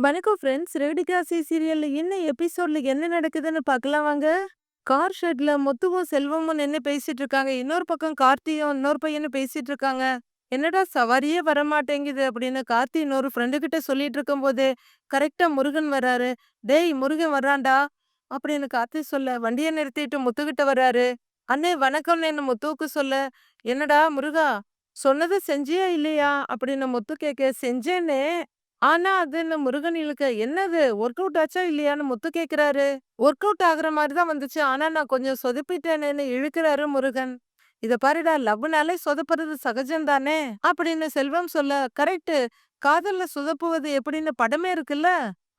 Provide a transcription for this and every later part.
வணக்கம் ஃப்ரெண்ட்ஸ். ரேடிகாசி சீரியல்ல என்ன எபிசோட்ல என்ன நடக்குதுன்னு பார்க்கலாம் வாங்க. கார் ஷெட்ல முத்துவும், செல்வமும் நின்னு பேசிட்டு இருக்காங்க. இன்னொரு பக்கம் கார்த்தியும், இன்னொரு பையனும் பேசிட்டு இருக்காங்க. "என்னடா சவாரியே வரமாட்டேங்குது" அப்படின்னு கார்த்தி இன்னொரு ஃப்ரெண்டு கிட்ட சொல்லிட்டு இருக்கும்போது கரெக்டா முருகன் வராரு. "டேய் முருகன் வர்றான்டா" அப்படின்னு கார்த்தி சொல்ல, வண்டிய நிறுத்திட்டு முத்துக்கிட்ட வர்றாரு "அண்ணே வணக்கம்னேன்னு" முத்துவுக்கு சொல்ல, "என்னடா முருகா, சொன்னதை செஞ்சியா இல்லையா?" அப்படின்னு முத்து கேட்க, "செஞ்சேன்னே" ஆனா அதுன்னு முருகன் இழுக்க, "என்னது ஒர்க் அவுட் ஆச்சா இல்லையான்னு?" முத்து கேக்குறாரு "ஒர்க் அவுட் ஆகுற மாதிரி தான் வந்துச்சு. ஆனா நான் கொஞ்சம் சொதப்பிட்டேனேன்னு" இழுக்கிறாரு முருகன். "இத பாருடா லவ்னாலே சொதப்புறது சகஜம் தானே" அப்படின்னு செல்வம் சொல்ல, கரெக்ட் காதல்ல சொதப்புவது எப்படின்னு படமே இருக்குல்ல"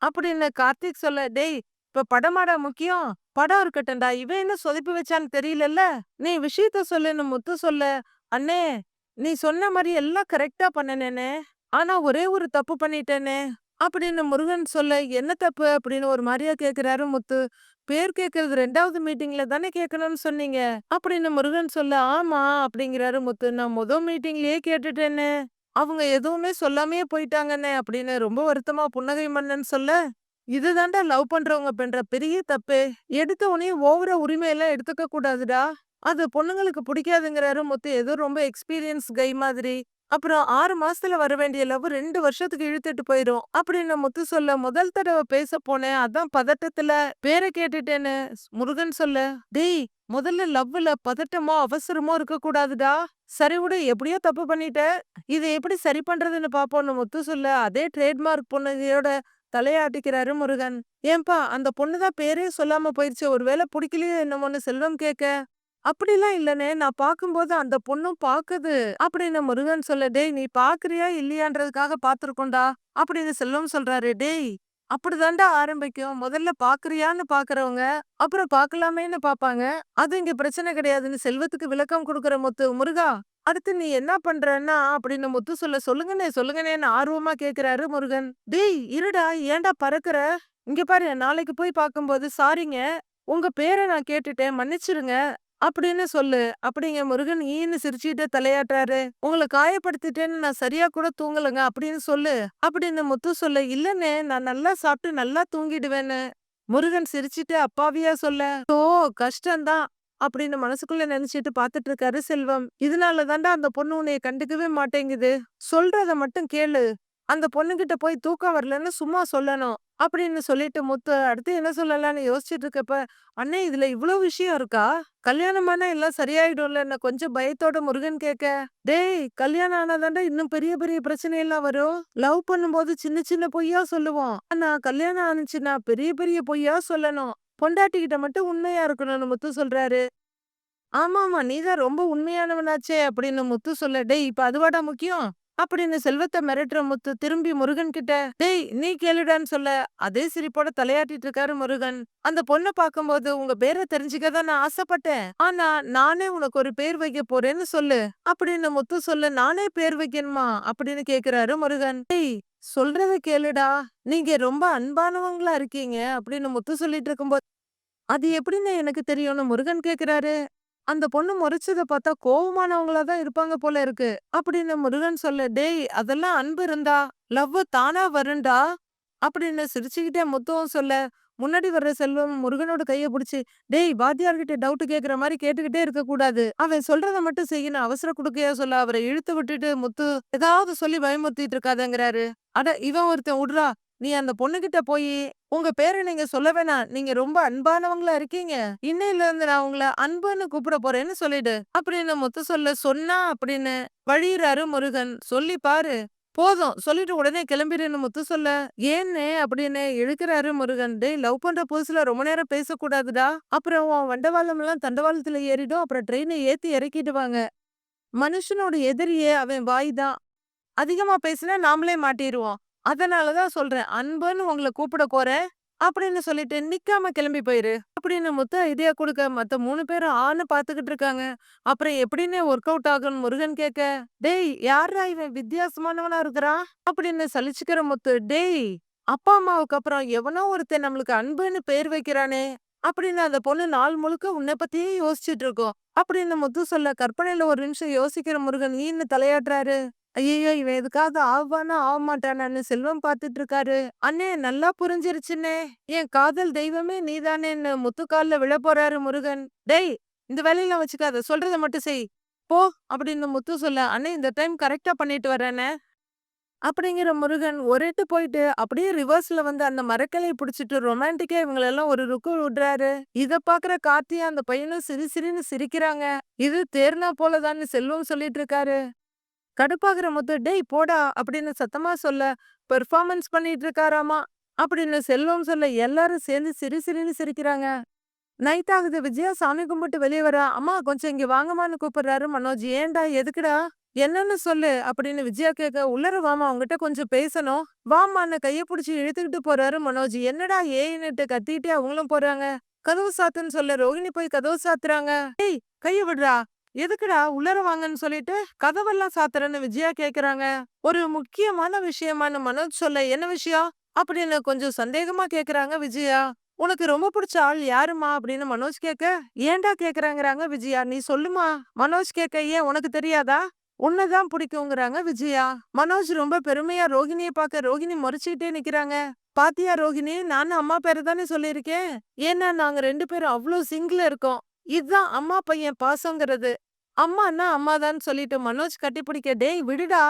அப்படின்னு கார்த்திக் சொல்ல, "டேய் இப்ப படமாடா முக்கியம்? படம் இருக்கட்டும்டா. இவன் என்ன சொதப்பி வச்சான்னு தெரியலல்ல. நீ விஷயத்த சொல்லுன்னு" முத்து சொல்ல, "அண்ணே நீ சொன்ன மாதிரி எல்லாம் கரெக்ட்டா பண்ணனேனே ஆனா ஒரே ஒரு தப்பு பண்ணிட்டேனே" அப்படின்னு முருகன் சொல்ல, "என்ன தப்பு?" அப்படின்னு ஒரு மாதிரியா கேக்குறாரு முத்து. "பேர் கேட்கறது ரெண்டாவது மீட்டிங்ல தானே கேட்கணும்னு சொன்னீங்க" அப்படின்னு முருகன் சொல்ல, "ஆமா" அப்படிங்கிறாரு முத்து. "நான் முதல் மீட்டிங்லயே கேட்டுட்டேனே. அவங்க எதுவுமே சொல்லாமையே போயிட்டாங்கன்னே அப்படின்னு ரொம்ப வருத்தமா புன்னகை மன்னன் சொல்ல, "இதுதான்டா லவ் பண்றவங்க பண்ற பெரிய தப்பே. எடுத்த உடனே ஓவரா உரிமையெல்லாம் எடுத்துக்க கூடாதுடா. அது பொண்ணுங்களுக்கு பிடிக்காதுங்கிறாரு முத்து. ஏதோ ரொம்ப எக்ஸ்பீரியன்ஸ் கை மாதிரி. அப்புறம் ஆறு மாசத்துல வர வேண்டிய லவ் ரெண்டு வருஷத்துக்கு இழுத்துட்டு போயிரும்" அப்படின்னு முத்து சொல்ல, "முதல் தடவ பேச போனேன். அதான் பதட்டத்துல பேர கேட்டுட்டேன்னு" முருகன் சொல்ல, "டேய் முதல்ல லவ்ல பதட்டமோ, அவசரமோ இருக்கக்கூடாதுடா. சரி விடு எப்படியோ தப்பு பண்ணிட்ட. இத எப்படி சரி பண்றதுன்னு பாப்போம்னு" முத்து சொல்ல, அதே ட்ரேட்மார்க் பொண்ணுகையோட தலையாட்டிக்கிறாரு முருகன். "ஏன்பா அந்த பொண்ணு தான் பேரே சொல்லாம போயிடுச்சு ஒருவேளை பிடிக்கலையோ என்னமோன்னு" செல்வம் கேட்க, "அப்படிலாம் இல்லனே நான் பார்க்கும்போது அந்த பொண்ணும் பாக்குது" அப்படின்னு முருகன் சொல்ல, "டேய் நீ பாக்குறியா இல்லையான்றதுக்காக பார்த்துருக்கோம்டா" அப்படின்னு செல்வம் சொல்றாரு. "டேய் அப்படிதான்டா ஆரம்பிக்கும். முதல்ல பாக்குறியான்னு பாக்குறவங்க அப்புறம் பாக்கலாமேன்னு பாப்பாங்க அது இங்க பிரச்சனை கிடையாதுன்னு" செல்வத்துக்கு விளக்கம் கொடுக்குற முத்து, "முருகா அடுத்து நீ என்ன பண்றன்னா?" அப்படின்னு முத்து சொல்ல, "சொல்லுங்கண்ணே சொல்லுங்கண்ணேன்னு" ஆர்வமா கேக்குறாரு முருகன். "டேய் இருடா ஏன்டா பறக்குற? இங்க பாரு நாளைக்கு போய் பார்க்கும்போது, "சாரிங்க உங்க பேர நான் கேட்டுட்டேன். மன்னிச்சிருங்க அப்படின்னு சொல்லு" அப்படிங்க முருகன் ஈன்னு சிரிச்சுட்டு தலையாட்டாரு "உங்கள காயப்படுத்திட்டேன்னு நான் சரியா கூட தூங்கலங்க" அப்படின்னு சொல்லு. அப்படின்னு முத்து சொல்ல, "இல்லண்ணே நான் நல்லா சாப்பிட்டு நல்லா தூங்கிடுவேன்னு" முருகன் சிரிச்சுட்டு அப்பாவியா சொல்ல, "ஓ கஷ்டம் தான்" அப்படின்னு மனசுக்குள்ள நினைச்சிட்டு பாத்துட்டு இருக்காரு செல்வம். "இதனால தாண்டா அந்த பொண்ணு உன்னைய கண்டுக்கவே மாட்டேங்குது. சொல்றத மட்டும் கேளு. அந்த பொண்ணுகிட்ட போய் தூக்கம் வரலன்னு சும்மா சொல்லணும்" அப்படின்னு சொல்லிட்டு முத்து அடுத்து என்ன சொல்லலாம்னு யோசிச்சுட்டு இருக்கப்ப, "அண்ணே இதுல இவ்ளோ விஷயம் இருக்கா? கல்யாணமானா எல்லாம் சரியாயிடும்ல என்ன கொஞ்சம் பயத்தோட முருகன் கேட்க, "டேய் கல்யாணம் ஆனாதாண்டா இன்னும் பெரிய பெரிய பிரச்சனை எல்லாம் வரும். லவ் பண்ணும்போது சின்ன சின்ன பொய்யா சொல்லுவோம். ஆனா கல்யாணம் ஆனிச்சுன்னா பெரிய பெரிய பொய்யா சொல்லணும். பொண்டாட்டிகிட்ட மட்டும் உண்மையா இருக்கணும்னு" முத்து சொல்றாரு. "ஆமாமா நீதான் ரொம்ப உண்மையானவனாச்சே" அப்படின்னு முத்து சொல்ல, "டேய் இப்ப அதுவாடா முக்கியம்?" அப்படின்னு செல்வத்த மிரட்டுற முத்து திரும்பி முருகன் கிட்ட, "டேய் நீ கேளுடான்னு" சொல்ல, அதே சிரிப்போட தலையாட்டிட்டு இருக்காரு முருகன். "அந்த பொண்ண பார்க்கும்போது உங்க பேர தெரிஞ்சுக்க தான் நான் ஆசைப்பட்டேன். ஆனா நானே உனக்கு ஒரு பேர் வைக்க போறேன்னு சொல்லு" அப்படின்னு முத்து சொல்ல, "நானே பேர் வைக்கணுமா?" அப்படின்னு கேக்குறாரு முருகன். "டேய் சொல்றத கேளுடா. நீங்க ரொம்ப அன்பானவங்களா இருக்கீங்க" அப்படின்னு முத்து சொல்லிட்டு இருக்கும்போது, "அது எப்படின்னு எனக்கு தெரியும்னு" முருகன் கேக்குறாரு "அந்த பொண்ணு முறைச்சதை பார்த்தா கோவமானவங்களா தான் இருப்பாங்க போல இருக்கு" அப்படின்னு முருகன் சொல்ல, "டேய் அதெல்லாம் அன்பு இருந்தா லவ் தானா வருண்டா அப்படின்னு சிரிச்சுக்கிட்டே முத்துவும் சொல்ல, முன்னாடி வர்ற செல்வம் முருகனோட கைய புடிச்சு, "டேய் வாத்தியார்கிட்ட டவுட் கேட்குற மாதிரி கேட்டுக்கிட்டே இருக்க கூடாது. அவன் சொல்றத மட்டும் செய்யணும். அவசர குடுக்கையா சொல்ல" அவரை இழுத்து விட்டுட்டு முத்து, "ஏதாவது சொல்லி பயமுறுத்திட்டு இருக்காதங்கிறாரு. அட இவன் ஒருத்தன் விடுறா நீ அந்த பொண்ணுகிட்ட போயி, உங்க பேர நீங்க சொல்ல வேணாம். நீங்க ரொம்ப அன்பானவங்களா இருக்கீங்க. இன்னையில இருந்து நான் உங்கள அன்புன்னு கூப்பிட போறேன்னு சொல்லிடு" அப்படின்னு முத்து சொல்ல, "சொன்னா" அப்படின்னு வழியிறாரு முருகன். "சொல்லி பாரு" "போதும் சொல்லிட்டு உடனே கிளம்பிடுன்னு" முத்து சொல்ல, ஏன்னு அப்படின்னு இழுக்கிறாரு முருகன். "டேய் லவ் பண்ற புதுசுல ரொம்ப நேரம் பேசக்கூடாதுடா. அப்புறம் உன் வண்டவாளம்லாம் தண்டவாளத்துல ஏறிடும். அப்புறம் ட்ரெயின ஏத்தி இறக்கிடுவாங்க. மனுஷனோட எதிரியே அவன் வாய் தான். அதிகமா பேசினா நாமளே மாட்டிருவோம். அதனால தான் சொல்றேன். அன்புன்னு உங்கள கூப்பிட போறேன்" அப்படின்னு சொல்லிட்டு நிக்காம கிளம்பி போயிரு அப்படின்னு முத்து ஐடியா குடுக்க, மத்த மூணு பேரும் ஆன்னு பாத்துக்கிட்டு இருக்காங்க. அப்புறம் எப்படின்னு ஒர்க் அவுட் ஆகும் முருகன் கேட்க, "டேய் யார்ரா இவன் வித்தியாசமானவனா இருக்கிறான்" அப்படின்னு சலிச்சுக்கிற முத்து, "டேய் அப்பா அம்மாவுக்கு அப்புறம் எவனோ ஒருத்தன் நம்மளுக்கு அன்புன்னு பேர் வைக்கிறானே அப்படின்னு அந்த பொண்ணு நாள் முழுக்க உன்னை பத்தியே யோசிச்சுட்டு இருக்கோம். அப்படின்னு முத்து சொல்ல கற்பனையில ஒரு நிமிஷம் யோசிக்கிற முருகன் நீன்னு தலையாட்டுறாரு? ஐயோ இவன் எதுக்காவது ஆவானா ஆக மாட்டானான்னு செல்வம் பார்த்துட்டு இருக்காரு அண்ணே நல்லா புரிஞ்சிருச்சுன்னே என் காதல் தெய்வமே நீதானேன்னு முத்துக்கால்ல விழ போறாரு முருகன். டேய் இந்த வேலையெல்லாம் வச்சுக்காத சொல்றத மட்டும் செய். போ அப்படின்னு முத்து சொல்ல அண்ணே இந்த டைம் கரெக்டா பண்ணிட்டு வரேனே அப்படிங்கிற முருகன் ஒரேட்டு போயிட்டு அப்படியே ரிவர்ஸ்ல வந்து அந்த மரக்கலையை பிடிச்சிட்டு ரொமான்டிக்கா இவங்களெல்லாம் ஒரு ருக்கு விடுறாரு. இத பாக்குற கார்த்தியா அந்த பையனும் சிரி சிரின்னு சிரிக்கிறாங்க. இது தேர்னா போலதான்னு செல்வம் சொல்லிட்டு இருக்காரு கடுப்பாகிற முத்து டேய் போடா அப்படின்னு சத்தமா சொல்ல பெர்ஃபார்மன்ஸ் பண்ணிட்டு இருக்காராமா அப்படின்னு செல்வம் சொல்ல எல்லாரும் சேர்ந்து சிரி சிரின்னு சிரிக்கிறாங்க. நைட் ஆகுது விஜயா சாமி கும்பிட்டு வெளியே வர. அம்மா கொஞ்சம் இங்க வாங்கம்மான்னு கூப்பிடுறாரு மனோஜ். ஏன்டா எதுக்குடா? என்னன்னு சொல்லு அப்படின்னு விஜயா கேட்க உள்ளர வாமா அவங்ககிட்ட கொஞ்சம் பேசணும். வாமான்னு கைய புடிச்சு இழுத்துக்கிட்டு போறாரு மனோஜ். என்னடா ஏன்னுட்டு கத்திட்டே அவங்களும் போறாங்க. கதவு சாத்துன்னு சொல்ல ரோஹிணி போய் கதவு சாத்துறாங்க. ஏய் கைய விடுறா. எதுக்குடா உள்ளர வாங்கன்னு சொல்லிட்டு கதவெல்லாம் சாத்துறேன்னு விஜயா கேக்குறாங்க. ஒரு முக்கியமான விஷயமான மனோஜ் சொல்ல என்ன விஷயம்? அப்படின்னு கொஞ்சம் சந்தேகமா கேக்குறாங்க விஜயா. உனக்கு ரொம்ப பிடிச்ச ஆள் யாருமா அப்படின்னு மனோஜ் கேட்க ஏன்டா கேக்குறாங்கறாங்க விஜயா? நீ சொல்லுமா? மனோஜ் கேட்க ஏன் உனக்கு தெரியாதா? உன்னதான் பிடிக்குங்கிறாங்க விஜயா. மனோஜ் ரொம்ப பெருமையா ரோகிணியை பார்க்க ரோகிணி முறைச்சுக்கிட்டே நிக்கிறாங்க. பாத்தியா ரோகிணி நானும் அம்மா பேரை தானே சொல்லியிருக்கேன். ஏன்னா நாங்க ரெண்டு பேரும் அவ்வளோ சிங்கிள் இருக்கோம். இதுதான் அம்மா பையன் பாசங்கிறது அம்மான்னா அம்மாதான் சொல்லிட்டு மனோஜ் கட்டிப்பிடிக்க டேய் விடுடா.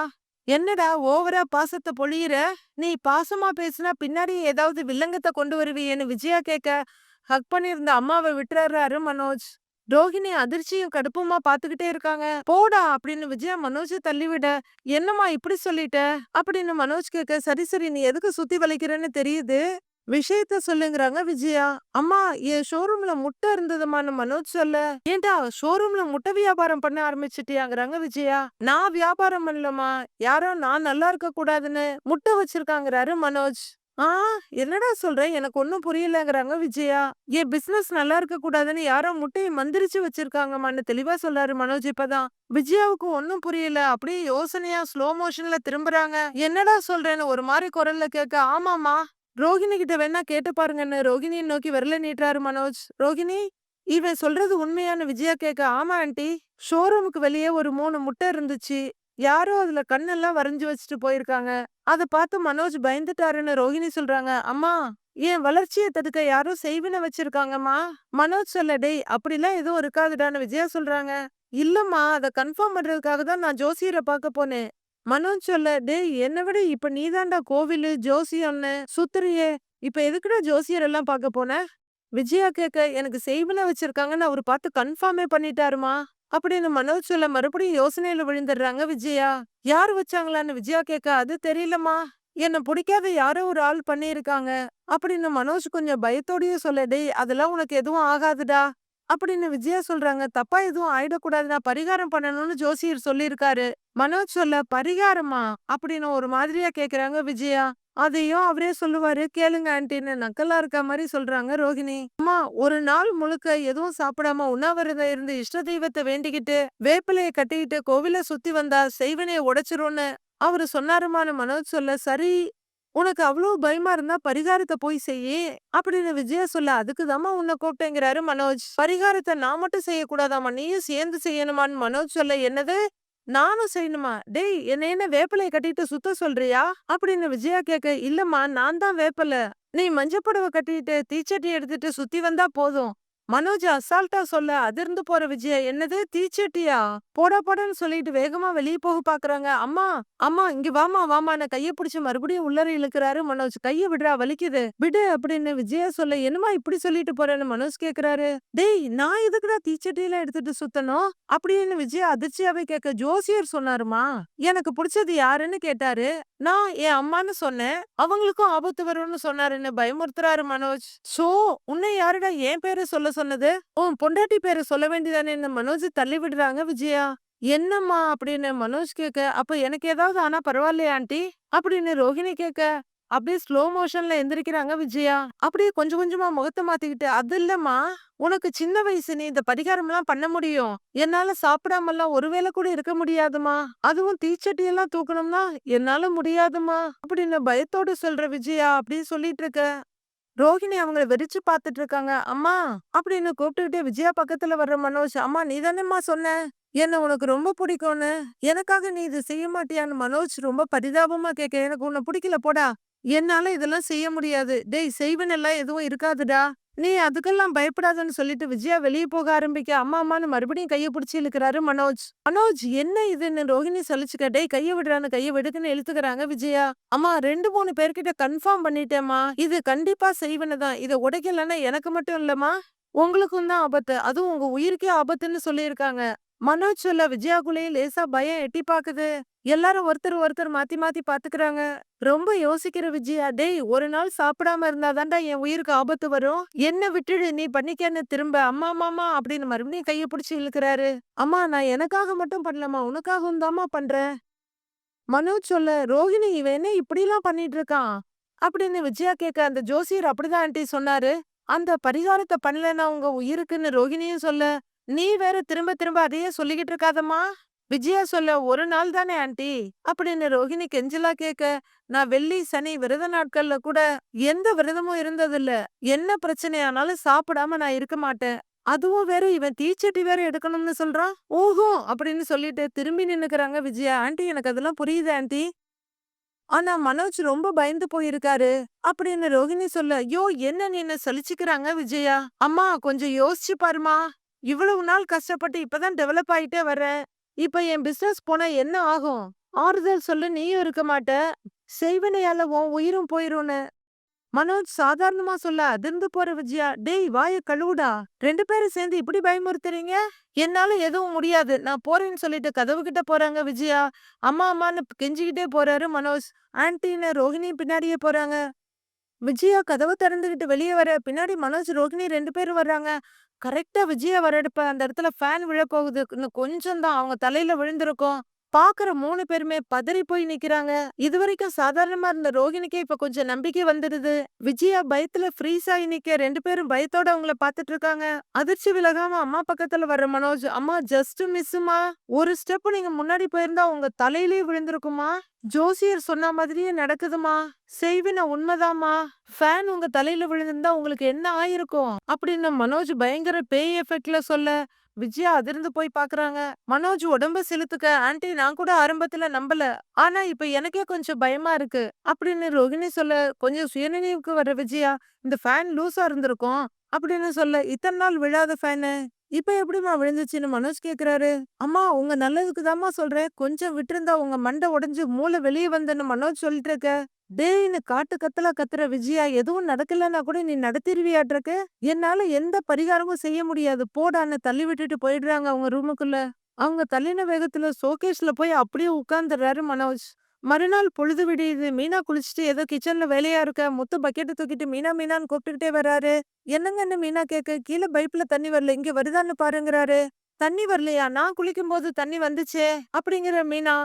என்னடா ஓவரா பாசத்தை பொழியிற? நீ பாசமா பேசுனா பின்னாடி ஏதாவது வில்லங்கத்தை கொண்டு வருவியேன்னு விஜயா கேட்க ஹக் பண்ணியிருந்த அம்மாவை விட்டுறாரு மனோஜ். ரோஹிணி அதிர்ச்சியும் கடுப்புமா பாத்துக்கிட்டே இருக்காங்க. போடா அப்படின்னு விஜயா மனோஜ தள்ளிவிட என்னம்மா இப்படி சொல்லிட்ட? அப்படின்னு மனோஜ் கேட்க சரி சரி நீ எதுக்கு சுத்தி வலிக்கிறேன்னு தெரியுது. விஷயத்த சொல்லுங்கிறாங்க விஜயா. அம்மா என் ஷோரூம்ல முட்டை இருந்ததுமான்னு மனோஜ் சொல்ல ஏன்டா ஷோரூம்ல முட்டை வியாபாரம் பண்ண ஆரம்பிச்சிட்டியாங்கிறாங்க விஜயா. நான் வியாபாரம் பண்ணலமா யாரோ நான் நல்லா இருக்க கூடாதுன்னு முட்டை வச்சிருக்காங்கிறாரு மனோஜ். ஆ என்னடா சொல்ற? எனக்கு ஒன்னும் புரியலங்கிறாங்க விஜயா. என் பிசினஸ் நல்லா இருக்க கூடாதுன்னு யாரோ முட்டையை மந்திரிச்சு வச்சிருக்காங்கம்மான்னு தெளிவா சொல்றாரு மனோஜ் இப்பதான். விஜயாவுக்கு ஒன்னும் புரியல. அப்படியே யோசனையா ஸ்லோ மோஷன்ல திரும்புறாங்க. என்னடா சொல்றேன்னு ஒரு மாதிரி குரல்ல கேட்க ஆமாமா ரோகிணி கிட்ட வேணா கேட்டு பாருங்கன்னு ரோகிணியை நோக்கி விரல நீட்டுறாரு மனோஜ். ரோகிணி இவன் சொல்றது உண்மையான விஜயா கேட்க ஆமா ஆண்டி. ஷோரூமுக்கு வெளியே ஒரு மூணு முட்டை இருந்துச்சு. யாரோ அதுல கண்ணெல்லாம் வரைஞ்சு வச்சுட்டு போயிருக்காங்க. அத பார்த்து மனோஜ் பயந்துட்டாருன்னு ரோஹிணி சொல்றாங்க. அம்மா என் வளர்ச்சியை தடுக்க யாரோ செய்வின வச்சிருக்காங்கம்மா. மனோஜ் சொல்ல டேய் அப்படிலாம் எதுவும் இருக்காதுடான்னு விஜயா சொல்றாங்க. இல்லம்மா அத கன்ஃபார்ம் பண்றதுக்காக தான் நான் ஜோசியரை பார்க்க போனேன். மனோஜ் சொல்ல டேய் என்னை விட இப்ப நீதாண்டா கோவிலு ஜோசியம்னு சுத்துறியே. இப்ப எதுக்குடா ஜோசியர் எல்லாம் பார்க்க போன? விஜயா கேட்க எனக்கு செய்வின வச்சிருக்காங்கன்னு அவர் பார்த்து கன்ஃபார்மே பண்ணிட்டாருமா. அப்படின்னு மனோஜ் சொல்ல மறுபடியும் யோசனையில விழுந்துடுறாங்க விஜயா. யார் வச்சாங்களான்னு விஜயா கேட்க அது தெரியலமா என்ன பிடிக்காத யாரோ ஒரு ஆள் பண்ணியிருக்காங்க. அப்படின்னு மனோஜ் கொஞ்சம் பயத்தோடயே சொல்ல டேய் அதெல்லாம் உனக்கு எதுவும் ஆகாதுடா. அப்படின்னு விஜயா சொல்றாங்க தப்பா எதுவும் ஆயிடக்கூடாதுன்னா பரிகாரம் பண்ணணும்னு ஜோசியர் சொல்லியிருக்காரு. மனோஜ் சொல்ல பரிகாரமா? அப்படின்னு ஒரு மாதிரியா கேக்குறாங்க விஜயா. அதையும் அவரே சொல்லுவாரு. கேளுங்க ஆன்டின்னு நக்கலா இருக்க மாதிரி சொல்றாங்க ரோகிணி அம்மா ஒரு நாள் முழுக்க எதுவும் சாப்பிடாம உண்ணாவிரதம் இருந்து இஷ்ட தெய்வத்தை வேண்டிக்கிட்டு வேப்பிலைய கட்டிக்கிட்டு கோவில சுத்தி வந்தா செய்வனைய உடைச்சிரும்னு அவரு சொன்னாருமான மனோஜ் சொல்ல சரி உனக்கு அவ்வளவு பயமா இருந்தா பரிகாரத்தை போய் செய்யி. அப்படின்னு விஜயா சொல்ல அதுக்குதாம்மா உன்னை கூப்பிட்டேங்கிறாரு மனோஜ். பரிகாரத்தை நான் மட்டும் செய்யக்கூடாதாமா நீயும் சேர்ந்து செய்யணுமான்னு மனோஜ் சொல்ல என்னது? நானும் செய்யணுமா? டேய் என்ன என்ன வேப்பிலையை கட்டிட்டு சுத்த சொல்றியா? அப்படின்னு விஜயா கேட்க இல்லம்மா நான் தான் வேப்பல. நீ மஞ்சப்புடவை கட்டிட்டு தீச்சட்டி எடுத்துட்டு சுத்தி வந்தா போதும். மனோஜ் அசால்ட்டா சொல்ல அதிர்ந்து போற விஜய என்னது தீச்சட்டியா? போட போடன்னு சொல்லிட்டு வேகமா வெளியே போக பாக்குறாங்க. அம்மா அம்மா இங்க வாமா வாமான கைய பிடிச்சு மறுபடியும் உள்ளர இழுக்கிறாரு மனோஜ். கைய விடுறா வலிக்குது. விடு அப்படின்னு விஜயா சொல்ல என்னமா இப்படி சொல்லிட்டு போறேன்னு மனோஜ் கேக்குறாரு. டேய் நான் எதுக்குடா தீச்சட்டியில எடுத்துட்டு சுத்தணும்? அப்படின்னு விஜயா அதிர்ச்சியாவே கேட்க ஜோசியர் சொன்னாருமா? எனக்கு பிடிச்சது யாருன்னு கேட்டாரு. நான் என் அம்மான்னு சொன்னேன். அவங்களுக்கும் ஆபத்து வரும்னு சொன்னாருன்னு பயமுறுத்துறாரு மனோஜ். சோ உன்னை யாருடா என் பேரு சொல்ல சொன்னது? உன் பொண்டாட்டி பேரை சொல்ல வேண்டியதானே? மனோஜ் தள்ளி விடுறாங்க விஜயா? என்னம்மா அப்படின்னு மனோஜ் கேட்க அப்ப எனக்கு ஏதாவது ஆனா பரவாயில்லையா ஆண்டி? அப்படின்னு ரோஹிணி கேட்க அப்படியே ஸ்லோ மோஷன்ல எந்திரிக்கிறாங்க விஜயா. அப்படியே கொஞ்சம் கொஞ்சமா முகத்தை மாத்திக்கிட்டு அது இல்லம்மா உனக்கு சின்ன வயசு நீ இந்த பரிகாரம் எல்லாம் பண்ண முடியும். என்னால சாப்பிடாம எல்லாம் ஒருவேளை கூட இருக்க முடியாதுமா. அதுவும் தீச்சட்டி எல்லாம் தூக்கணும்னா என்னால முடியாதுமா. அப்படின்னு பயத்தோட சொல்ற விஜயா அப்படின்னு சொல்லிட்டு இருக்க ரோஹிணி அவங்கள வெறிச்சு பார்த்துட்டு இருக்காங்க. அம்மா அப்படின்னு கூப்பிட்டுக்கிட்டே விஜயா பக்கத்துல வர்ற மனோஜ், அம்மா நீ தானேம்மா சொன்ன என்ன உனக்கு ரொம்ப பிடிக்கும்னு. எனக்காக நீ இது செய்ய மாட்டியான்னு மனோஜ் ரொம்ப பரிதாபமா கேட்க, எனக்கு உன்னை பிடிக்கல போடா. என்னால இதெல்லாம் செய்ய முடியாது. டேய் செய்வனெல்லாம் எதுவும் இருக்காதுடா. நீ அதுக்கெல்லாம் பயப்படாதன்னு சொல்லிட்டு விஜயா வெளியே போக ஆரம்பிக்க, அம்மா அம்மான்னு மறுபடியும் கைய பிடிச்சி இழுக்கிறாரு மனோஜ். மனோஜ் என்ன இதுன்னு ரோஹிணி சலிச்சுக்க, டேய் கையை விடுறான்னு கையை விடுக்குன்னு இழுத்துக்கிறாங்க விஜயா. அம்மா 2, 3 பேர்கிட்ட கன்ஃபார்ம் பண்ணிட்டேம்மா. இது கண்டிப்பா செய்வனு தான். இத உடைக்கலன்னா எனக்கு மட்டும் இல்லம்மா, உங்களுக்கும் தான் ஆபத்து. அதுவும் உங்க உயிருக்கே ஆபத்துன்னு சொல்லியிருக்காங்க. மனோஜ் சொல்ல விஜயாக்குள்ளேயே லேசா பயம் எட்டி பாக்குது. எல்லாரும் ஒருத்தர் ஒருத்தர் மாத்தி மாத்தி பாத்துக்கிறாங்க. ரொம்ப யோசிக்கிற விஜயா, டேய் ஒரு நாள் சாப்பிடாம இருந்தாதான்டா என் உயிருக்கு ஆபத்து வரும். என்ன விட்டுடு நீ பண்ணிக்கன்னு திரும்ப அம்மா மாமா அப்படின்னு மறுபடியும் கைய பிடிச்சி இழுக்கிறாரு. அம்மா நான் எனக்காக மட்டும் பண்ணலம்மா, உனக்காகவும் தாம்மா பண்றேன். மனோஜ் சொல்ல, ரோஹிணி இவன் என்ன இப்படிலாம் பண்ணிட்டு இருக்கான் அப்படின்னு விஜயா கேட்க, அந்த ஜோசியர் அப்படிதான் ஆண்டி சொன்னாரு. அந்த பரிகாரத்தை பண்ணலன்னா உங்க உயிருக்குன்னு ரோஹிணியும் சொல்ல, நீ வேற திரும்ப திரும்ப அதையே சொல்லிக்கிட்டு இருக்காதம்மா. விஜயா சொல்ல, ஒரு நாள் தானே ஆண்டி அப்படின்னு ரோஹிணி கெஞ்சலா கேட்க, நான் வெள்ளி சனி விரத நாட்கள்ல கூட எந்த விரதமும் இருந்ததில்ல. என்ன பிரச்சனையானாலும் சாப்பிடாம நான் இருக்க மாட்டேன். அதுவும் வேற இவன் தீச்சட்டி வேற எடுக்கணும்னு சொல்றான். ஓஹோ அப்படின்னு சொல்லிட்டு திரும்பி நின்னுக்கிறாங்க விஜயா. ஆண்டி எனக்கு அதெல்லாம் புரியுது ஆண்டி. ஆனா மனோஜ் ரொம்ப பயந்து போயிருக்காரு அப்படின்னு ரோஹிணி சொல்ல, ஐயோ என்ன நீ என்ன சலிச்சுக்கிறாங்க விஜயா. அம்மா கொஞ்சம் யோசிச்சு பாருமா. இவ்வளவு நாள் கஷ்டப்பட்டு இப்பதான் டெவலப் ஆயிட்டே வர்றேன். இப்ப என் பிசினஸ் போனா என்ன ஆகும்? ஆறுதல் சொல்ல நீயும் இருக்க மாட்ட. செய்வனையால உன் உயிரும் போயிரும்னு. மனோஜ் சாதாரணமா சொல்ல அதிர்ந்து போற விஜயா, டேய் வாய கழுவுடா. ரெண்டு பேரும் சேர்ந்து இப்படி பயமுறுத்துறீங்க? என்னால எதுவும் முடியாது. நான் போறேன்னு சொல்லிட்டு கதவு கிட்ட போறாங்க விஜயா. அம்மா அம்மான்னு கெஞ்சிக்கிட்டே போறாரு மனோஜ். ஆன்ட்டின்னு ரோஹிணி பின்னாடியே போறாங்க. விஜயா கதவை திறந்துகிட்டு வெளியே வர, பின்னாடி மனோஜ் ரோஹிணி ரெண்டு பேரும் வர்றாங்க. கரெக்டா விஜய வரப்ப அந்த இடத்துல ஃபேன் விழப்போகுது. இன்னும் கொஞ்சம் தான் அவங்க தலையில விழுந்திருக்கும். பாக்குற மூணு பேருமே பதறி போய் நிக்கிறாங்க. இது வரைக்கும் சாதாரணமா இருந்த ரோஹிணிக்கே இப்ப கொஞ்சம் நம்பிக்கை வந்துடுது. விஜயா பயத்துல ஃப்ரீஸ் ஆகி நிக்க ரெண்டு பேரும் பயத்தோட அவங்கள பாத்துட்டு இருக்காங்க. அதிர்ச்சி விலகாம அம்மா பக்கத்துல வர்ற மனோஜ், அம்மா ஜஸ்ட் மிஸ்ஸுமா. ஒரு ஸ்டெப் நீங்க முன்னாடி போயிருந்தா உங்க தலையிலேயே விழுந்திருக்குமா. ஜோசியர் சொன்ன மாதிரியே நடக்குதுமா. செய்வின உண்மைதாம்மா. ஃபேன் உங்க தலையில விழுந்திருந்தா உங்களுக்கு என்ன ஆயிருக்கும்? அப்படின்னு மனோஜ் பயங்கர பேய் எஃபெக்ட்ல சொல்ல, விஜயா அதிர்ந்து போய் பாக்குறாங்க. மனோஜ் உடம்ப செலுத்துக்க ஆன்டி நான் கூட ஆரம்பத்துல நம்பல. ஆனா இப்ப எனக்கே கொஞ்சம் பயமா இருக்கு. அப்படின்னு ரோகிணி சொல்ல, கொஞ்சம் சுயநினைவுக்கு வர விஜயா, இந்த ஃபேன் லூஸா இருந்திருக்கும். அப்படின்னு சொல்ல, இத்தனை நாள் விழாத ஃபேனு இப்ப எப்படிம்மா விழுந்துச்சுன்னு மனோஜ் கேக்குறாரு. அம்மா உங்க நல்லதுக்கு தாம்மா சொல்றேன். கொஞ்சம் விட்டிருந்தா உங்க மண்டை உடைஞ்சு மூளை வெளியே வந்தேன்னு மனோஜ் சொல்லிட்டு இருக்க. டேய்னு காட்டு கத்தலா கத்துற விஜயா எதுவும் நடக்கலன்னா கூட நீ நடத்திருவியாட்ருக்கு. என்னால எந்த பரிகாரமும் செய்ய முடியாது போடான்னு தள்ளி விட்டுட்டு போயிடுறாங்க அவங்க ரூமுக்குள்ள. அவங்க தள்ளின வேகத்துல சோகேஷ்ல போய் அப்படியே உட்கார்ந்துடுறாரு மனோஜ். மறுநாள் பொழுது விடியுது. மீனா குளிச்சுட்டு ஏதோ கிச்சன்ல வேலையா இருக்க, முத்து பக்கெட்ட தூக்கிட்டு மீனா மீனான்னு கூப்பிட்டுக்கிட்டே வர்றாரு. என்னங்கன்னு மீனா கேட்க, கீழ பைப்ல தண்ணி வரல இங்க வருதான்னு பாருங்கறாரு. தண்ணி வரலையா? நான் குளிக்கும்போது தண்ணி வந்துச்சே அப்படிங்கிற மீனா.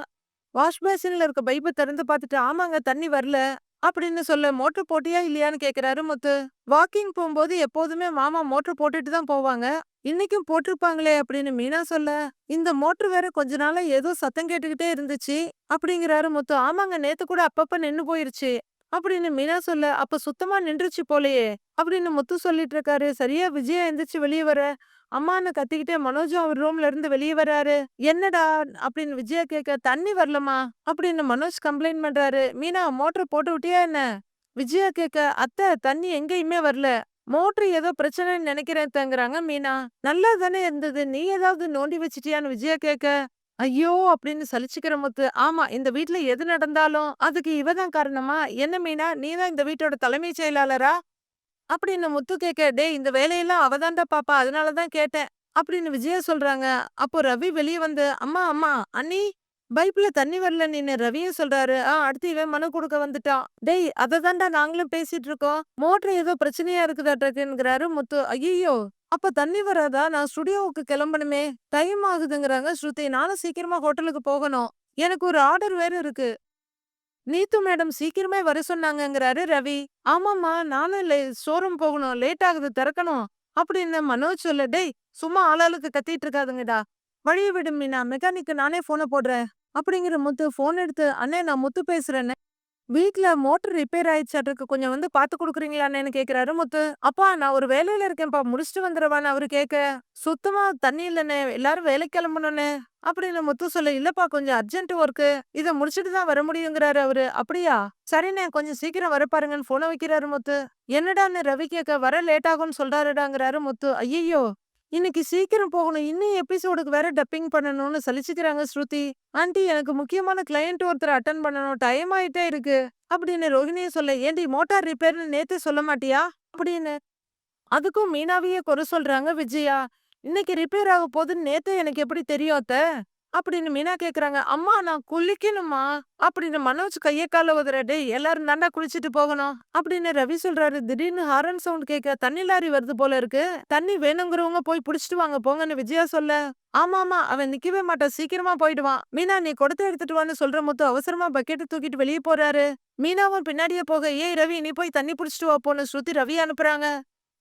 வாஷ் பேசின்ல இருக்க பைப்ப திறந்து பார்த்துட்டு, ஆமாங்க தண்ணி வரல அப்படின்னு சொல்ல, மோட்டர் போட்டியா இல்லையான்னு கேக்குறாரு முத்து. வாக்கிங் போகும்போது எப்போதுமே மாமா மோட்டர் போட்டுட்டு தான் போவாங்க. இன்னைக்கும் போட்டிருப்பாங்களே அப்படின்னு மீனா சொல்ல, இந்த மோட்டர் வேற கொஞ்ச நாளா ஏதோ சத்தம் கேட்டுக்கிட்டே இருந்துச்சு அப்படிங்கிறாரு முத்து. ஆமாங்க நேத்து கூட அப்பப்ப நின்னு போயிருச்சு அப்படின்னு மீனா சொல்ல, அப்ப சுத்தமா நின்றுச்சு போலயே அப்படின்னு முத்து சொல்லிட்டு இருக்காரு. சரியா விஜயா எந்திரிச்சு வெளியே வர, அம்மான்னு கத்திக்கிட்டே மனோஜும் அவர் ரூம்ல இருந்து வெளியே வராரு. என்னடா அப்படின்னு விஜயா கேட்க, தண்ணி வரலமா அப்படின்னு மனோஜ் கம்ப்ளைண்ட் பண்றாரு. மீனா மோட்டர் போட்டு விட்டியா என்ன? விஜயா கேட்க, அத்தை தண்ணி எங்கேயுமே வரல. மோட்டர் ஏதோ பிரச்சனைன்னு நினைக்கிறேன் தங்குறாங்க மீனா. நல்லா தானே இருந்தது. நீ ஏதாவது நோண்டி வச்சிட்டியான்னு விஜயா கேட்க, ஐயோ அப்படின்னு சலிச்சுக்கிற முத்து. ஆமா இந்த வீட்ல எது நடந்தாலும் அதுக்கு இவதான் காரணமா? என்ன மீனா நீ தான் இந்த வீட்டோட தலைமைச் செயலாளரா? அப்படின்னு முத்து கேட்க, டேய் இந்த வேலையெல்லாம் அவதான்டா பாப்பா அதனாலதான் கேட்டேன் அப்படின்னு விஜயா சொல்றாங்க. அப்போ ரவி வெளியே வந்து, அம்மா அம்மா அண்ணி பைப்ல தண்ணி வரல நின்னு ரவியும் சொல்றாரு. ஆ அடுத்து இவன் மனு கொடுக்க வந்துட்டான். டேய் அததான்டா நாங்களும் பேசிட்டு இருக்கோம். மோட்டர் ஏதோ பிரச்சனையா இருக்குதாட்டுங்கிறாரு முத்து. ஐயோ அப்ப தண்ணி வராதா? நான் ஸ்டுடியோவுக்கு கிளம்பணுமே. டைம் ஆகுதுங்கிறாங்க ஸ்ருதி. நானும் சீக்கிரமா ஹோட்டலுக்கு போகணும். எனக்கு ஒரு ஆர்டர் வேற இருக்கு. நீத்து மேடம் சீக்கிரமே வர சொன்னாங்கங்கிறாரு ரவி. ஆமாம்மா நானும் ஷோரூம் போகணும். லேட் ஆகுது திறக்கணும் அப்படின்னு மனோஜ் சொல்ல, டேய் சும்மா ஆளாளுக்கு கத்திட்டு இருக்காதுங்கடா. வழிய விடும் மீனா மெக்கானிக்கு நானே போனை போடுறேன் அப்படிங்கிற முத்து போன் எடுத்து, அண்ணே நான் முத்து பேசுறேன்னு வீட்ல மோட்டர் ரிப்பேர் ஆயிடுச்சாட்டுருக்கு. கொஞ்சம் வந்து பார்த்து கொடுக்குறீங்களான்னு கேட்கிறாரு முத்து. அப்பா நான் ஒரு வேலையில இருக்கேன்ப்பா. முடிச்சுட்டு வந்துடுவான்னு அவரு கேட்க, சுத்தமா தண்ணி இல்லண்ணே. எல்லாரும் வேலைக்கு கிளம்பணும்ண்ணே. அப்படின்னு முத்து சொல்ல, இல்லப்பா கொஞ்சம் அர்ஜென்ட் ஒர்க்கு. இத முடிச்சுட்டு தான் வர முடியுங்கிறாரு அவரு. அப்படியா? சரிண்ணே கொஞ்சம் சீக்கிரம் வர பாருங்கன்னு ஃபோன வைக்கிறாரு முத்து. என்னடான்னு ரவி கேட்க, வர லேட் ஆகும்னு சொல்றாருடாங்கிறாரு முத்து. ஐயோ இன்னைக்கு சீக்கிரம் போகணும். இன்னும் எபிசோடுக்கு வேற டப்பிங் பண்ணணும்னு சலிச்சுக்கிறாங்க ஸ்ருதி. ஆண்டி எனக்கு முக்கியமான கிளையண்ட் ஒருத்தர் அட்டன் பண்ணணும். டைம் ஆயிட்டே இருக்கு. அப்படின்னு ரோகிணிய சொல்ல, ஏண்டி மோட்டார் ரிப்பேர்னு நேத்தே சொல்ல மாட்டியா? அப்படின்னு. அதுக்கும் மீனாவையே குறை சொல்றாங்க விஜயா. இன்னைக்கு ரிப்பேர் ஆக போகுதுன்னு நேத்தே எனக்கு எப்படி தெரியும் அத்த? அப்படின்னு மீனா கேக்குறாங்க. அம்மா நான் குளிக்கணுமா? அப்படின்னு மனோஜ் கைய கால உதறடி எல்லாரும் தாண்டா குளிச்சுட்டு போகணும். அப்படின்னு ரவி சொல்றாரு. திடீர்னு ஹாரன் சவுண்ட் கேட்க தண்ணி லாரி வருது போல இருக்கு. தண்ணி வேணுங்கிறவங்க போய் புடிச்சிட்டு வாங்க போங்கன்னு விஜயா சொல்ல, ஆமா ஆமா அவன் நிக்கவே மாட்டான் சீக்கிரமா போயிடுவான். மீனா நீ கொடுத்து எடுத்துட்டு வான்னு சொல்ற முத்து அவசரமா பக்கெட்டை தூக்கிட்டு வெளியே போறாரு. மீனாவும் பின்னாடியே போக, ஏய் ரவி நீ போய் தண்ணி புடிச்சிட்டு வா போன்னு ஸ்ருதி ரவி அனுப்புறாங்க.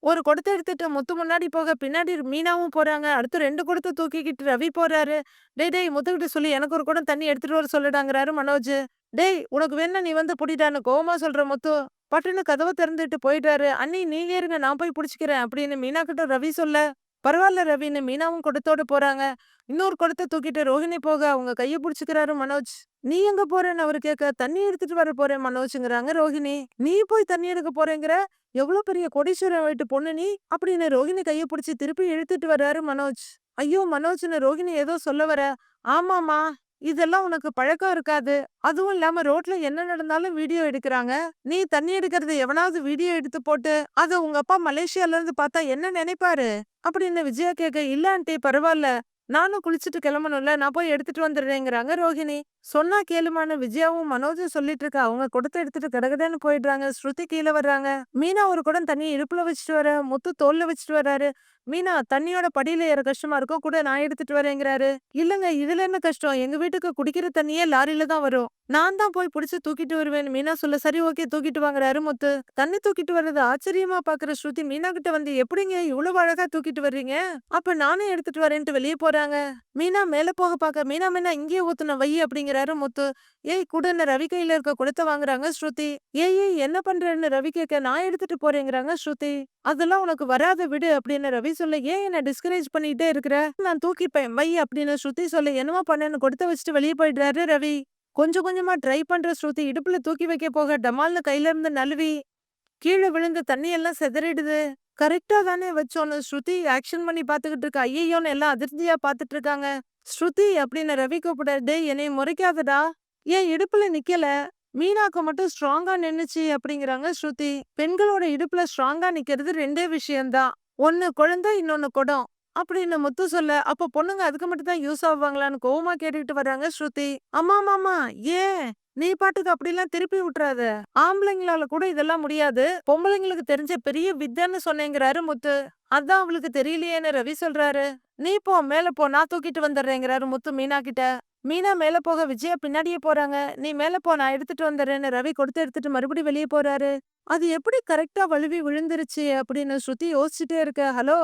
ஒரு கொடுத்த எடுத்துட்டு முத்து முன்னாடி போக பின்னாடி மீனாவும் போறாங்க. அடுத்து 2 குடத்த தூக்கிக்கிட்டு ரவி போறாரு. டேய் டேய் முத்துக்கிட்ட சொல்லி எனக்கு ஒரு குடம் தண்ணி எடுத்துட்டு வர சொல்லிடாங்கிறாரு மனோஜ். டேய் உனக்கு வேணா நீ வந்து புடிட்டான்னு கோவமா சொல்ற முத்து. பட்டுன்னு கதவை திறந்துட்டு போயிட்டாரு. அண்ணி நீங்க இருங்க நான் போய் பிடிச்சிக்கிறேன் அப்படின்னு மீனா கிட்ட ரவி சொல்ல, பரவாயில்ல ரவின்னு மீனாவும் குடத்தோட போறாங்க. இன்னொரு குடத்தை தூக்கிட்டு ரோஹிணி போக அவங்க கைய பிடிச்சிக்கிறாரு மனோஜ். நீ எங்க போறேன்னு அவரு கேட்க, தண்ணி எடுத்துட்டு வர போறேன் மனோஜ்ங்கிறாங்க ரோஹிணி. நீ போய் தண்ணி எடுக்க போறேங்கிற? எவ்ளோ பெரிய கோடீஸ்வரன் வீட்டு பொண்ணு நீ? அப்படின்னு ரோஹிணி கைய புடிச்சு திருப்பி இழுத்துட்டு வர்றாரு மனோஜ். ஐயோ மனோஜ்னு ரோஹிணி ஏதோ சொல்ல வர, ஆமாமா இதெல்லாம் உனக்கு பழக்கம் இருக்காது. அதுவும் இல்லாம ரோட்ல என்ன நடந்தாலும் வீடியோ எடுக்கிறாங்க நீ தண்ணி எடுக்கிறத எவனாவது வீடியோ எடுத்து போட்டு, அதை உங்க அப்பா மலேசியால இருந்து பார்த்தா என்ன நினைப்பாரு? அப்படின்னு விஜயா கேட்க, இல்ல ஆண்டி பரவாயில்ல. நானும் குளிச்சுட்டு கிளம்பணும்ல நான் போய் எடுத்துட்டு வந்துடுறேங்கிறாங்க ரோஹிணி. சொன்னா கேளுமான விஜயாவும் மனோஜும் சொல்லிட்டு இருக்கா அவங்க குடத்தை எடுத்துட்டு கடகடன்னு போயிடுறாங்க. ஸ்ருதி கீழே வர்றாங்க. மீனா ஒரு குடம் தண்ணி இடுப்புல வச்சுட்டு வர, முத்து தோல்ல வச்சுட்டு வர்றாரு. மீனா தண்ணியோட படியில ஏற கஷ்டமா இருக்கும் கூட நான் எடுத்துட்டு வரேங்கிறாரு. இல்லங்க இதுல என்ன கஷ்டம்? எங்க வீட்டுக்கு குடிக்கிற தண்ணியே லாரில தான் வரும். நான் தான் போய் புடிச்சு தூக்கிட்டு வருவேன் மீனா சொல்ல, சரி ஓகே தூக்கிட்டு வாங்குறாரு முத்து. தண்ணி தூக்கிட்டு வர்றது ஆச்சரியமா பாக்குற ஸ்ருதி மீனா கிட்ட வந்து எப்படிங்க இவ்வளவு அழகா தூக்கிட்டு வர்றீங்க? அப்ப நானே எடுத்துட்டு வரேன்ட்டு வெளியே போறாங்க. மீனா மேல போக பாக்க, மீனா மீனா இங்கேயே ஊத்துன வை அப்படிங்கிறாரு முத்து. ஏய் குடுன்னு ரவி கையில இருக்க குடத்த வாங்குறாங்க ஸ்ருதி. ஏய் ஏய் என்ன பண்றேன்னு ரவி கேட்க, நான் எடுத்துட்டு போறேங்கிறாங்க ஸ்ருதி. அதெல்லாம் உனக்கு வராத விடு அப்படின்னு ரவி சொல்ல, ஏன் என்ன டிஸ்கரேஜ் பண்ணிட்டே இருக்கிற? நான் தூக்கிப்பேன் வை அப்படின்னு ஸ்ருதி சொல்ல, என்னமோ பண்ணேன்னு கொடுத்து வச்சுட்டு வெளியே போயிடுறாரு ரவி. கொஞ்சம் கொஞ்சமா ட்ரை பண்ற ஸ்ருதி இடுப்புல தூக்கி வைக்க போக டமால்னு கையில இருந்து நழுவி கீழே விழுந்து தண்ணியெல்லாம் செதறிடுது சிதறிடுது. கரெக்டா தானே வச்சோன்னு ஸ்ருதி ஆக்ஷன் பண்ணி பாத்துக்கிட்டு இருக்கா. ஐயோன்னு எல்லாம் அதிர்ச்சியா பாத்துட்டு இருக்காங்க. ஸ்ருதி அப்படின்னு ரவி கூப்பிட, டேய் முறைக்காதடா. ஏன் இடுப்புல நிக்கல? மீனாக்கு மட்டும் ஸ்ட்ராங்கா நின்னுச்சு அப்படிங்கிறாங்க ஸ்ருதி. பெண்களோட இடுப்புல ஸ்ட்ராங்கா நிக்கிறது ரெண்டே விஷயம்தான். ஒன்னு குழந்தை இன்னொன்னு குடம். அப்படின்னு முத்து சொல்ல, அப்ப பொண்ணுங்க அதுக்கு மட்டும் தான் யூஸ் ஆவாங்களான்னு கோவமா கேட்டுக்கிட்டு வர்றாங்க ஸ்ருதி. அம்மா மாமா ஏன்? நீ பாட்டுக்கு அப்படிலாம் திருப்பி விட்டுறாத. ஆம்பளைங்களால கூட இதெல்லாம் முடியாது. பொம்பளைங்களுக்கு தெரிஞ்ச பெரிய வித்தன்னு சொன்னேங்கிறாரு முத்து. அதான் அவளுக்கு தெரியலையேன்னு ரவி சொல்றாரு. நீ போ மேல போ நான் தூக்கிட்டு வந்துடுறேங்கிறாரு முத்து மீனா கிட்ட. மீனா மேல போக விஜயா பின்னாடியே போறாங்க. நீ மேல போ நான் எடுத்துட்டு வந்துடுறேன்னு ரவி கொடுத்து எடுத்துட்டு மறுபடியும் வெளியே போறாரு. அது எப்படி கரெக்டா வழுவி விழுந்துருச்சு அப்படின்னு ஸ்ருதி யோசிச்சுட்டே இருக்க. ஹலோ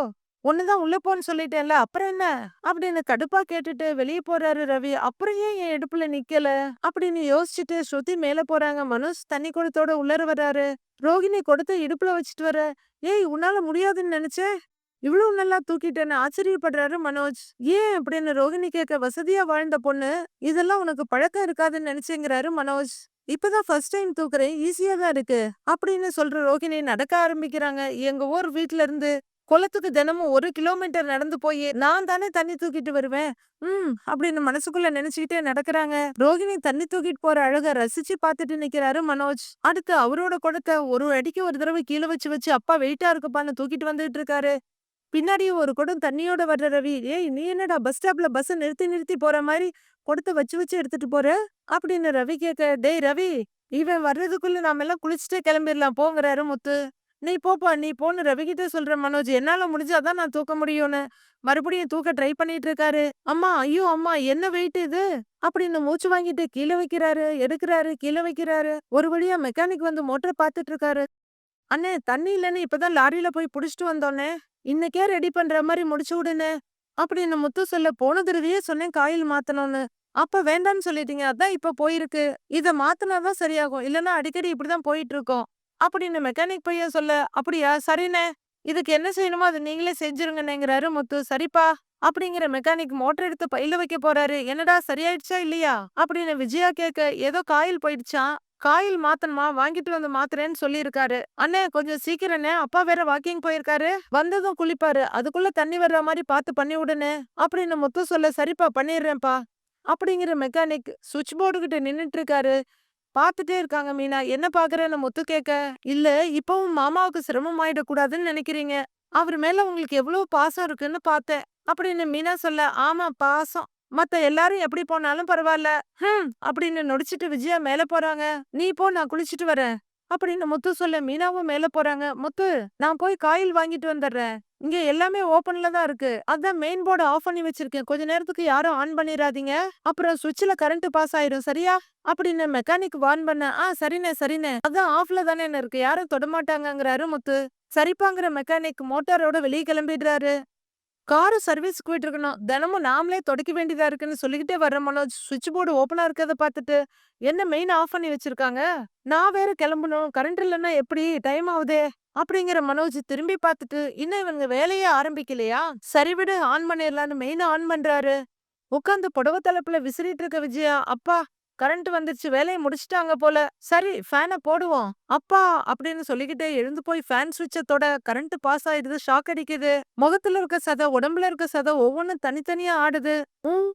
ஒண்ணுதான் உள்ள போன்னு சொல்லிட்டேன்ல அப்புறம் என்ன? அப்படின்னு கடுப்பா கேட்டுட்டு வெளியே போறாரு ரவி. அப்புறம் ஏன் என் இடுப்புல நிக்கல? அப்படின்னு யோசிச்சுட்டு ஸ்ருதி மேல போறாங்க. மனோஜ் தண்ணி குடத்தோட உள்ளர வர்றாரு. ரோகிணி கொடுத்து இடுப்புல வச்சுட்டு வர, ஏய் உன்னால முடியாதுன்னு நினைச்சேன். இவ்வளவு நல்லா தூக்கிட்டேன்னு ஆச்சரியப்படுறாரு மனோஜ். ஏன் அப்படின்னு ரோகிணி கேட்க, வசதியா வாழ்ந்த பொண்ணு இதெல்லாம் உனக்கு பழக்கம் இருக்காதுன்னு நினைச்சுங்கிறாரு மனோஜ். இப்பதான் ஃபர்ஸ்ட் டைம் தூக்குறேன் ஈஸியா தான் இருக்கு அப்படின்னு சொல்ற ரோகிணி நடக்க ஆரம்பிக்கிறாங்க. எங்க ஊர் வீட்ல இருந்து குளத்துக்கு தினமும் ஒரு கிலோமீட்டர் நடந்து போய் நான் தானே தண்ணி தூக்கிட்டு வருவேன். ம் அப்படின்னு மனசுக்குள்ள நினைச்சுக்கிட்டே நடக்கிறாங்க ரோகிணி தண்ணி தூக்கிட்டு போற அழக ரசிச்சு பார்த்துட்டு நிக்கிறாரு மனோஜ். அடுத்து அவரோட குடத்தை ஒரு அடிக்கு ஒரு தடவை கீழ வச்சு வச்சு அப்பா வெயிட்டா இருக்குப்பான்னு தூக்கிட்டு வந்துட்டு இருக்காரு. பின்னாடி ஒரு குடம் தண்ணியோட வர்ற ரவி, ஏய் நீ என்னடா பஸ் ஸ்டாப்ல பஸ்ஸை நிறுத்தி நிறுத்தி போற மாதிரி குடத்தை வச்சு வச்சு எடுத்துட்டு போற? அப்படின்னு ரவி கேட்க, டேய் ரவி இவன் வர்றதுக்குள்ள நாம எல்லாம் குளிச்சுட்டே கிளம்பிடலாம் போங்கிறாரு முத்து. நீ போப்பா நீ போன்னு ரவிகிட்ட சொல்ற மனோஜ் என்னால முடிஞ்சாதான் நான் தூக்க முடியும்னு மறுபடியும் தூக்க ட்ரை பண்ணிட்டு இருக்காரு. அம்மா ஐயோ அம்மா என்ன வெயிட் இது? அப்படின்னு மூச்சு வாங்கிட்டு கீழே வைக்கிறாரு எடுக்கிறாரு கீழே வைக்கிறாரு. ஒரு வழியா மெக்கானிக் வந்து மோட்டரை பார்த்துட்டு இருக்காரு. அண்ணே தண்ணி இல்லைன்னு இப்பதான் லாரியில போய் புடிச்சிட்டு வந்தோன்னே. இன்னைக்கே ரெடி பண்ற மாதிரி முடிச்சு விடுனே. அப்படின்னு முத்து சொல்ல போன தடவையே சொன்னேன் காயில் மாத்தணும்னு. அப்ப வேண்டாம்னு சொல்லிட்டீங்க அதான் இப்ப போயிருக்கு. இத மாத்தினாதான் சரியாகும். இல்லனா அடிக்கடி இப்படிதான் போயிட்டு இருக்கோம் அப்படின்னு மெக்கானிக் பையன் சொல்ல அப்படியா? சரிண்ணே. இதுக்கு என்ன செய்யணுமோ அதை நீங்களே செஞ்சிருங்கன்னுங்கிறாரு முத்து. சரிப்பா. அப்படிங்கிற மெக்கானிக் மோட்டர் எடுத்து பையில வைக்க போறாரு. என்னடா சரியாயிடுச்சா இல்லையா? அப்படின்னு விஜயா கேட்க ஏதோ காயில் போயிடுச்சான் காயில் மாத்தணுமா? வாங்கிட்டு வந்து மாத்துறேன்னு சொல்லியிருக்காரு. அண்ணே கொஞ்சம் சீக்கிரண்ணே அப்பா வேற வாக்கிங் போயிருக்காரு. வந்ததும் குளிப்பாரு. அதுக்குள்ள தண்ணி வர்ற மாதிரி பார்த்து பண்ணி விடுனே அப்படின்னு முத்து சொல்ல சரிப்பா பண்ணிடுறேன்ப்பா. அப்படிங்கிற மெக்கானிக் சுவிட்ச் போர்டு கிட்ட நின்னுட்டு இருக்காரு பாத்துட்டே இருக்காங்க மீனா. என்ன பாக்குறேன்னு முத்து கேட்க இல்ல இப்பவும் மாமாவுக்கு சிரமம் ஆயிடக்கூடாதுன்னு நினைக்கிறீங்க. அவர் மேல உங்களுக்கு எவ்வளவு பாசம் இருக்குன்னு பார்த்தேன். அப்படின்னு மீனா சொல்ல ஆமா பாசம். மத்த எல்லாரும் எப்படி போனாலும் பரவாயில்ல ஹம் அப்படின்னு நொடிச்சிட்டு விஜயா மேல போறாங்க. நீ போ நான் குளிச்சிட்டு வரேன். அப்படின்னு முத்து சொல்ல மீனாவும் மேல போறாங்க. முத்து நான் போய் காயில் வாங்கிட்டு வந்துடுறேன். இங்க எல்லாமே ஓபன்ல தான் இருக்கு. அதான் மெயின் போர்டு ஆஃப் பண்ணி வச்சிருக்கேன். கொஞ்ச நேரத்துக்கு யாரும் ஆன் பண்ணிடாதீங்க அப்புறம் சுவிட்ச்ல கரண்ட் பாஸ் ஆயிரும் சரியா? அப்படின்னு மெக்கானிக் வார்ன் பண்ண ஆ சரிண்ணே சரிண்ணே. அதான் ஆஃப்ல தானே இருக்கு? யாரும் தொடமாட்டாங்கங்கிறாரு முத்து. சரிப்பாங்கிற மெக்கானிக் மோட்டாரோட வெளியே கிளம்பிடுறாரு. காரு சர்வீஸ்க்கு போயிட்டு இருக்கணும். தினமும் நாமளே தொடக்க வேண்டியதா இருக்குன்னு சொல்லிக்கிட்டே வர்ற மனோஜ் சுவிட்ச் போர்டு ஓப்பனா இருக்கிறத பார்த்துட்டு என்ன மெயின் ஆஃப் பண்ணி வச்சிருக்காங்க? நான் வேற கிளம்பணும். கரண்ட் இல்லைன்னா எப்படி? டைம் ஆகுதே அப்படிங்கிற மனோஜ் திரும்பி பார்த்துட்டு இன்னும் இவங்க வேலையே ஆரம்பிக்கலையா? சரி விடு ஆன் பண்ணிடலான்னு மெயின் ஆன் பண்றாரு. உட்காந்து புடவை தலைப்புல விசிறிட்டு இருக்க விஜயா? அப்பா கரண்ட் வந்துருச்சு வேலையை முடிச்சிட்டாங்க போல. சரி ஃபேனை போடுவோம். அப்பா! அப்படின்னு சொல்லிக்கிட்டே எழுந்து போய் ஃபேன் சுவிட்சத்தோட கரண்ட் பாஸ் ஆயிடுது ஷாக் அடிக்குது. முகத்துல இருக்க சதை உடம்புல இருக்க சதை ஒவ்வொன்னு தனித்தனியா ஆடுது.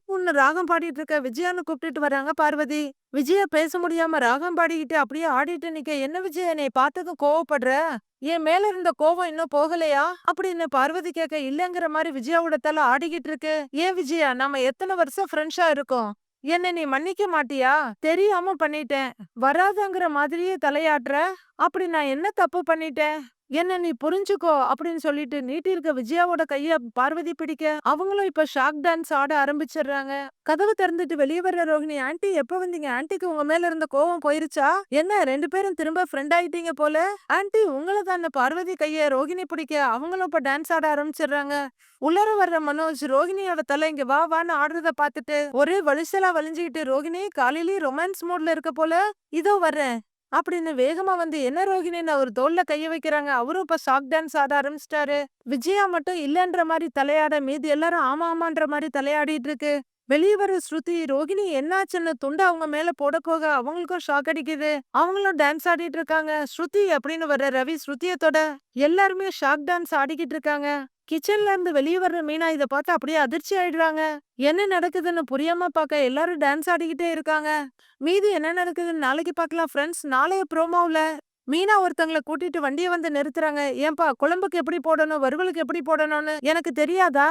ஊன்னு ராகம் பாடிட்டு இருக்க விஜயான்னு கூப்பிட்டுட்டு வராங்க பார்வதி. விஜயா பேச முடியாம ராகம் பாடிக்கிட்டு அப்படியே ஆடிட்டு நிக்க. என்ன விஜயா என்னை பார்த்ததும் கோவப்படுற? என் மேல இருந்த கோவம் இன்னும் போகலையா? அப்படின்னு பார்வதி கேட்க இல்லங்கிற மாதிரி விஜயாவோட தலை ஆடிக்கிட்டு இருக்கு. ஏன் விஜயா நாம எத்தனை வருஷம் ஃப்ரெண்ட்ஸா இருக்கோம்? என்ன நீ மன்னிக்க மாட்டியா? தெரியாம பண்ணிட்டேன். வராதங்கிற மாதிரியே தலையாட்டுற. அப்படி நான் என்ன தப்பு பண்ணிட்டேன்? என்ன நீ புரிஞ்சுக்கோ அப்படின்னு சொல்லிட்டு நீட்டி இருக்க விஜயாவோட கைய பார்வதி பிடிக்க அவங்களும் இப்ப ஷாக் டான்ஸ் ஆட ஆரம்பிச்சிடுறாங்க கதவு திறந்துட்டு வெளியே வர்ற ரோஹிணி ஆண்டி எப்ப வந்தீங்க? ஆண்டிக்கு உங்க மேல இருந்த கோவம் போயிருச்சா? என்ன ரெண்டு பேரும் திரும்ப ஃப்ரெண்ட் ஆயிட்டீங்க போல? ஆண்டி உங்களை தான் பார்வதி கைய ரோஹிணி பிடிக்க அவங்களும் இப்ப டான்ஸ் ஆட ஆரம்பிச்சிடுறாங்க உள்ளர வர்ற மனோஜ் ரோஹிணியோட தலை இங்க வா வான்னு ஆடுறத பாத்துட்டு ஒரே வலிசலா வலிஞ்சுக்கிட்டு ரோஹிணி காலையிலேயே ரொமான்ஸ் மூட்ல இருக்க போல இதோ வர்றேன். அப்படின்னு வேகமா வந்து என்ன ரோஹிணின்னு அவர் தோல்ல கைய வைக்கிறாங்க. அவரும் இப்ப சாக் டான்ஸ் ஆட ஆரம்பிச்சிட்டாரு. விஜயா மட்டும் இல்லன்ற மாதிரி தலையாட மீது எல்லாரும் ஆமா ஆமான்ற மாதிரி தலையாடிட்டு இருக்கு. வெளியே வர ஸ்ருதி ரோகிணி என்னாச்சுன்னு துண்டு அவங்க மேல போட போக அவங்களுக்கும் ஷாக் அடிக்குது. அவங்களும் டான்ஸ் ஆடிட்டு இருக்காங்க. ஸ்ருதி அப்படின்னு வர்ற ரவி ஸ்ருதியத்தோட எல்லாருமே ஷாக் டான்ஸ் ஆடிக்கிட்டு இருக்காங்க. கிச்சன்ல இருந்து வெளியே வர்ற மீனா இத பார்த்து அப்படியே அதிர்ச்சி ஆயிடுறாங்க. என்ன நடக்குதுன்னு புரியாம பார்க்க எல்லாரும் டான்ஸ் ஆடிக்கிட்டே இருக்காங்க. மீதி என்ன நடக்குதுன்னு நாளைக்கு பார்க்கலாம் ஃப்ரெண்ட்ஸ் நாளைய ப்ரோமோவில் மீனா ஒருத்தங்களை கூட்டிட்டு வண்டியை வந்து நிறுத்துறாங்க. ஏன்பா குழம்புக்கு எப்படி போடணும்? வறுவலுக்கு எப்படி போடணும்னு எனக்கு தெரியாதா?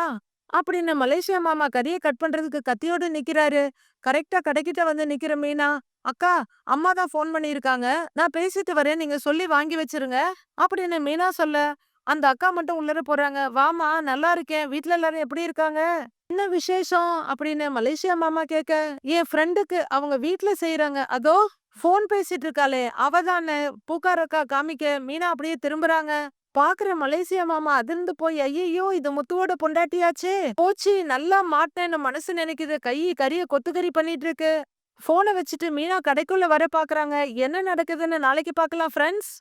அப்படின்னு மலேசியா மாமா கறியை கட் பண்றதுக்கு கத்தியோடு நிக்கிறாரு. கரெக்டா கடைக்கிட்ட வந்து நிக்கிற மீனா அக்கா அம்மா தான் ஃபோன் பண்ணியிருக்காங்க. நான் பேசிட்டு வரேன். நீங்க சொல்லி வாங்கி வச்சிருங்க. அப்படின்னு மீனா சொல்ல அந்த அக்கா மட்டும் உள்ளர போறாங்க. வாமா நல்லா இருக்கேன். வீட்டுல எல்லாரும் எப்படி இருக்காங்க? என்ன விசேஷம்? அப்படின்னு மலேசியா மாமா கேட்க என் ஃப்ரெண்டுக்கு அவங்க வீட்டுல செய்யறாங்க அதோ போன் பேசிட்டு இருக்காளே. அவ தானே. பூக்காரக்கா காமிக்க மீனா அப்படியே திரும்புறாங்க. பாக்குற மலேசியா மாமா அதிர்ந்து போய் ஐயோ இது முத்துவோட பொண்டாட்டியாச்சே. போச்சு நல்லா மாட்டேன்னு மனசு நினைக்குது. கை கறிய கொத்துக்கறி பண்ணிட்டு இருக்கு. போனை வச்சுட்டு மீனா கடைக்குள்ள வர பாக்குறாங்க. என்ன நடக்குதுன்னு நாளைக்கு பாக்கலாம் ஃப்ரெண்ட்ஸ்